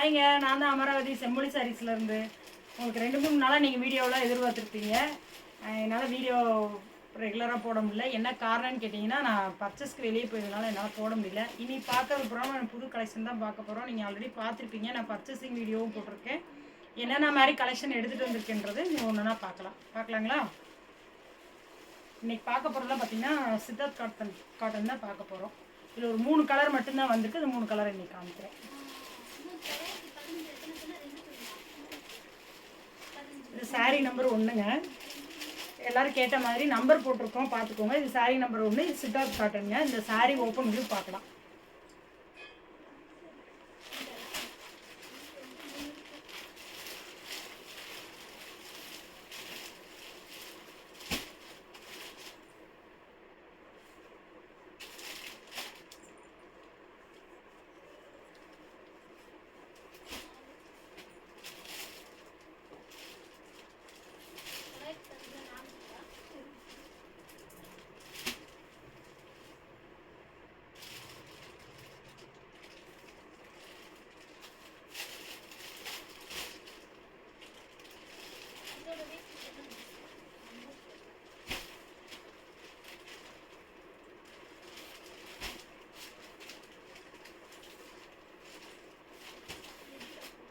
ஹாய்ங்க நான் தான் அமராவதி செம்மொழி சாரீஸ்லேருந்து உங்களுக்கு ரெண்டு மூணு நாளாக நீங்கள் வீடியோலாம் எதிர்பார்த்துருப்பீங்க. என்னால் வீடியோ ரெகுலராக போட முடியல. என்ன காரணம்னு கேட்டிங்கன்னா நான் பர்ச்சேஸ்க்கு வெளியே போயிருந்தனால என்னால் போட முடியல. இனி பார்க்கறது போகிறோம் புது கலெக்ஷன் தான் பார்க்க போகிறோம் நீங்கள் ஆல்ரெடி பார்த்துருப்பீங்க. நான் பர்ச்சேசிங் வீடியோவும் போட்டிருக்கேன். என்னென்ன மாதிரி கலெக்ஷன் எடுத்துகிட்டு வந்திருக்கேன்றது நீங்கள் ஒன்றுனா பார்க்கலாம். பார்க்கலாங்களா? இன்றைக்கி பார்க்க போகிறதுலாம் பார்த்தீங்கன்னா சித்தார்த் காட்டன் காட்டன் தான் பார்க்க போகிறோம் இதில் ஒரு மூணு கலர் மட்டும்தான் வந்திருக்கு. இந்த மூணு கலர் இன்றைக்கி காமிக்கிறேன். இது நம்பர் ஒன்றுங்க எல்லாரும் கேட்ட மாதிரி நம்பர் போட்டிருக்கோம் பார்த்துக்கோங்க. இது சாரி நம்பர் ஒன்று இது சித்தார்த் காட்டனுங்க இந்த சாரி ஓப்பன் பண்ணி பார்க்கலாம்.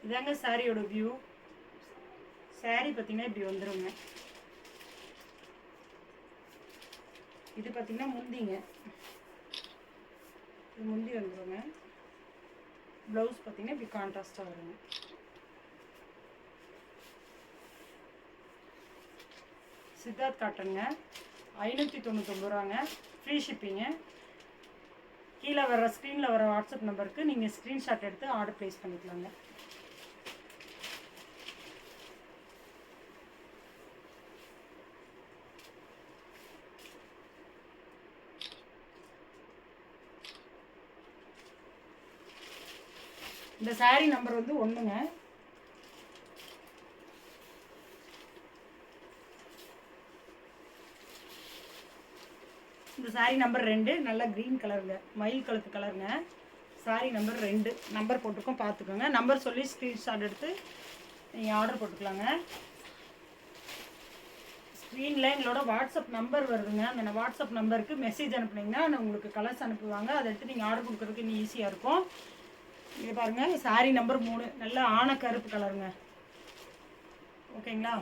இதாங்க சாரியோட வியூ சாரி பார்த்தீங்கன்னா இப்படி வந்துருங்க. இது பார்த்தீங்கன்னா முந்திங்க. இது முந்தி வந்துருங்க. ப்ளவுஸ் பார்த்தீங்கன்னா இப்படி கான்ட்ராஸ்டாக வருங்க. சித்தார்த் காட்டனுங்க. ஐநூற்றி தொண்ணூத்தொம்பது ரூபாங்க. ஃப்ரீ ஷிப்பிங்க கீழே வர ஸ்க்ரீனில் வர வாட்ஸ்அப் நம்பருக்கு நீங்கள் ஸ்க்ரீன்ஷாட் எடுத்து ஆர்டர் ப்ளேஸ் பண்ணிக்கலாங்க. இந்த saree நம்பர் வந்து ஒன்றுங்க இந்த saree நம்பர் ரெண்டு நல்ல க்ரீன் கலருங்க மயில் கழுத்து கலருங்க saree நம்பர் ரெண்டு நம்பர் போட்டிருக்கோம் பார்த்துக்கோங்க நம்பர் சொல்லி ஸ்க்ரீன்ஷாட் எடுத்து நீங்கள் ஆர்டர் போட்டுக்கலாங்க. ஸ்க்ரீனில் எங்களோட வாட்ஸ்அப் நம்பர் வருதுங்க. அந்த வாட்ஸ்அப் நம்பருக்கு மெசேஜ் அனுப்புனீங்கன்னா உங்களுக்கு கலர்ஸ் அனுப்புவாங்க. அதை எடுத்து நீங்கள் ஆர்டர் கொடுக்குறதுக்கு இன்னும் ஈஸியாக இருக்கும். இது பாருங்க saree நம்பர் மூணு. நல்ல ஆன கருப்பு கலருங்க ஓகேங்களா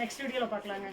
நெக்ஸ்ட் வீடியோவில் பார்க்கலாங்க.